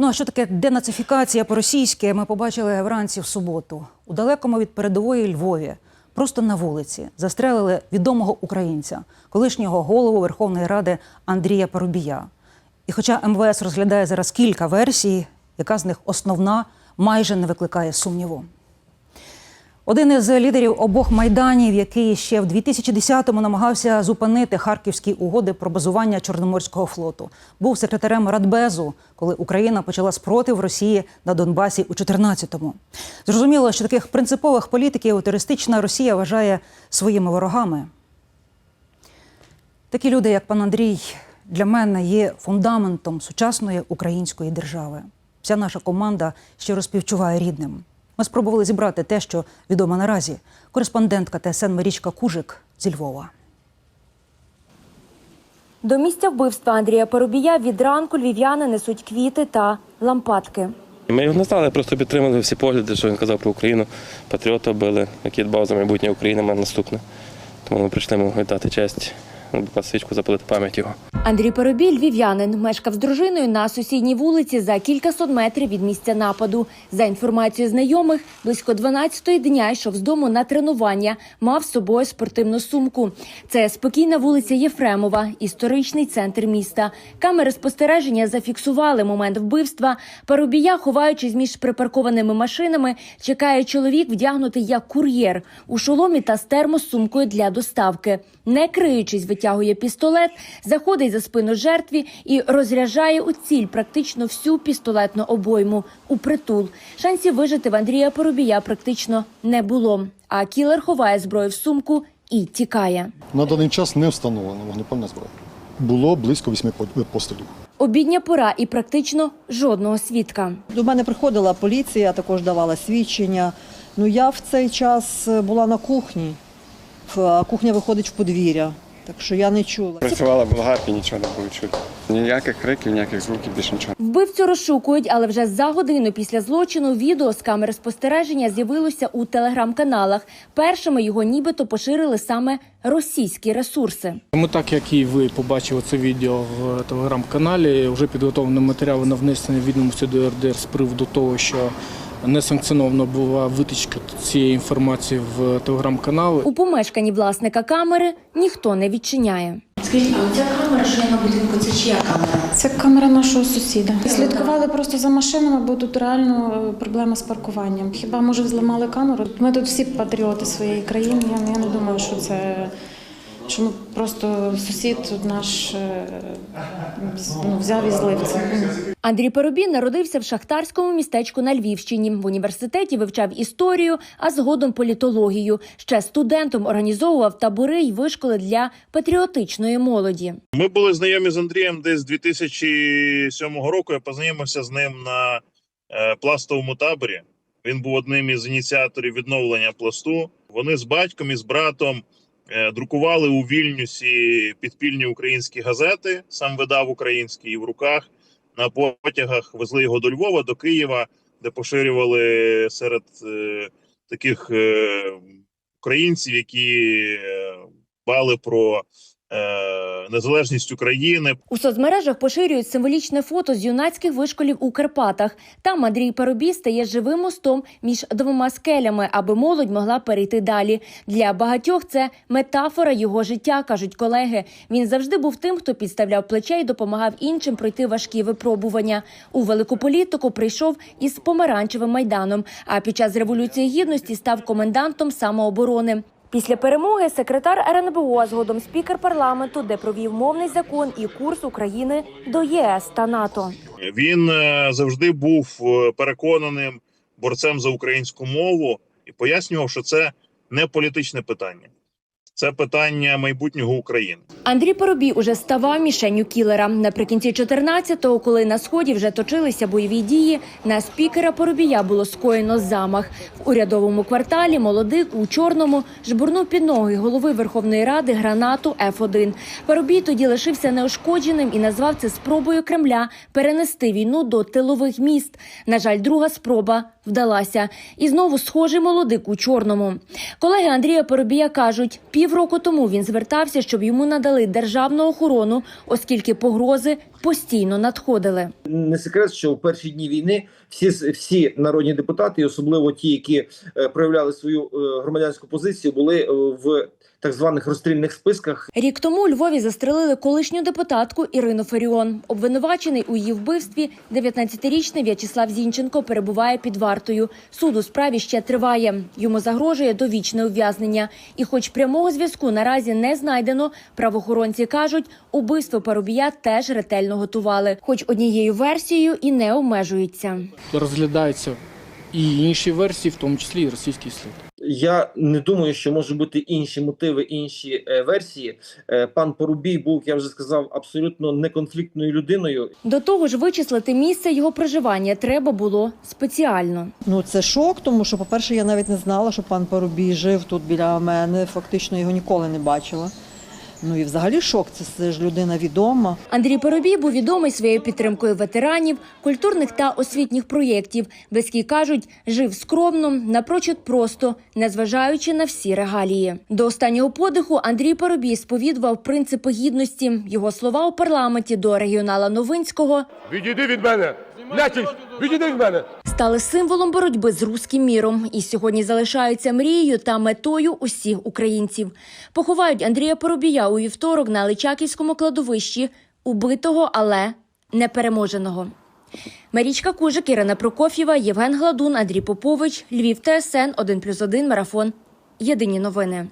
Ну а що таке денацифікація по-російськи? Ми побачили вранці в суботу. У далекому від передової Львові, просто на вулиці, застрелили відомого українця, колишнього голову Верховної Ради Андрія Парубія. І хоча МВС розглядає зараз кілька версій, яка з них основна майже не викликає сумніву. Один із лідерів обох майданів, який ще в 2010-му намагався зупинити харківські угоди про базування Чорноморського флоту, був секретарем Радбезу, коли Україна почала спротив Росії на Донбасі у 14-му. Зрозуміло, що таких принципових політиків терористична Росія вважає своїми ворогами. Такі люди, як пан Андрій, для мене є фундаментом сучасної української держави. Вся наша команда щиро співчуває рідним. Ми спробували зібрати те, що відомо наразі. Кореспондентка ТСН Марічка Кужик зі Львова. До місця вбивства Андрія Парубія від ранку львів'яни несуть квіти та лампадки. Ми його не знали, просто підтримали всі погляди, що він казав про Україну. Патріота били, який дбав за майбутнє України, мене наступне. Тому ми прийшли йому віддати честь, ну, свічку запалити пам'ять його. Андрій Парубій, львів'янин, мешкав з дружиною на сусідній вулиці за кількасот метрів від місця нападу. За інформацією знайомих, близько 12-ї дня йшов з дому на тренування, мав з собою спортивну сумку. Це спокійна вулиця Єфремова, історичний центр міста. Камери спостереження зафіксували момент вбивства. Парубія, ховаючись між припаркованими машинами, чекає чоловік, вдягнутий як кур'єр у шоломі та з термосумкою для доставки. Не криючись, витягує пістолет, заходить за спину жертві і розряджає у ціль практично всю пістолетну обойму у притул. Шансів вижити в Андрія Поробія практично не було. А кілер ховає зброю в сумку і тікає. На даний час не встановлено вогнепальна зброя. Було близько вісьми пострілів. Обідня пора і практично жодного свідка. До мене приходила поліція, також давала свідчення. Ну я в цей час була на кухні, кухня виходить в подвір'я, так що я не чула. Працювала в Болгарії, нічого не було чути. Ніяких криків, ніяких звуків, більше нічого. Вбивцю розшукують, але вже за годину після злочину відео з камери спостереження з'явилося у телеграм-каналах. Першими його нібито поширили саме російські ресурси. Ми, так як і ви побачили це відео в телеграм-каналі, вже підготовлені матеріали на внесення відомості до РДР з приводу того, що несанкціоновано була витичка цієї інформації в телеграм-канали. У помешканні власника камери ніхто не відчиняє. Скажіть, а ця камера, що є на будинку, це чия камера? Це камера нашого сусіда. Слідкували просто за машинами, бо тут реально е, проблема з паркуванням. Хіба може зламали камеру? Ми тут всі патріоти своєї країни. Я, я не думаю, що це що ну, просто сусід тут наш е, ну, взяв і злив це. Андрій Парубій народився в шахтарському містечку на Львівщині. В університеті вивчав історію, а згодом політологію. Ще студентом організовував табори й вишколи для патріотичної молоді. Ми були знайомі з Андрієм десь з 2007 року. Я познайомився з ним на е, пластовому таборі. Він був одним із ініціаторів відновлення пласту. Вони з батьком і з братом друкували у Вільнюсі підпільні українські газети. Сам видав український і в руках. На потягах везли його до Львова, до Києва, де поширювали серед е, таких е, українців, які е, дбали про е, незалежність України, У соцмережах поширюють символічне фото з юнацьких вишколів у Карпатах. Там Андрій Парубій стає живим мостом між двома скелями, аби молодь могла перейти далі. Для багатьох це метафора його життя, кажуть колеги. Він завжди був тим, хто підставляв плече і допомагав іншим пройти важкі випробування. У велику політику прийшов із помаранчевим майданом. А під час революції гідності став комендантом самооборони. Після перемоги секретар РНБО, а згодом спікер парламенту, де провів мовний закон і курс України до ЄС та НАТО. Він е, завжди був е, переконаним борцем за українську мову і пояснював, що це не політичне питання, це питання майбутнього України. Андрій Поробій уже ставав мішенню кілера. Наприкінці 14-го, коли на сході вже точилися бойові дії, на спікера Поробія було скоєно замах. В урядовому кварталі молодик у чорному жбурнув під ноги голови Верховної Ради гранату Ф-1. Поробій тоді лишився неушкодженим і назвав це спробою Кремля перенести війну до тилових міст. На жаль, друга спроба вдалася. І знову схожий молодик у чорному. Колеги Андрія Поробія кажуть, пів Півроку тому він звертався, щоб йому надали державну охорону, оскільки погрози постійно надходили. Не секрет, що в перші дні війни всі всі народні депутати, особливо ті, які е, проявляли свою е, громадянську позицію, були е, в так званих розстрільних списках. Рік тому у Львові застрелили колишню депутатку Ірину Феріон. Обвинувачений у її вбивстві 19-річний В'ячеслав Зінченко перебуває під вартою. Суд у справі ще триває. Йому загрожує довічне ув'язнення. І, хоч прямого зв'язку наразі не знайдено, правоохоронці кажуть, убивство Парубія теж ретельно готували, хоч однією версією і не обмежується. Розглядаються і інші версії, в тому числі і російський слід. Я не думаю, що можуть бути інші мотиви, інші е, версії. Е, пан Порубій був, я вже сказав, абсолютно неконфліктною людиною. До того ж, вичислити місце його проживання треба було спеціально. Ну це шок, тому що, по-перше, я навіть не знала, що пан Парубій жив тут біля мене. Фактично його ніколи не бачила. Ну і взагалі шок. Це, це ж людина відома. Андрій Поробій був відомий своєю підтримкою ветеранів, культурних та освітніх проєктів. Близькі кажуть, жив скромно, напрочуд просто, незважаючи на всі регалії. До останнього подиху Андрій Поробій сповідував принципи гідності. Його слова у парламенті до регіонала Новинського Відійди від мене! Нечисть! Відійди від мене! Стали символом боротьби з руським міром і сьогодні залишаються мрією та метою усіх українців. Поховають Андрія Поробія у вівторок на Личаківському кладовищі, убитого, але непереможеного. Марічка Кужик, Ірина Прокоф'єва, Євген Гладун, Андрій Попович, Львів ТСН 1+,1 Марафон. Єдині новини.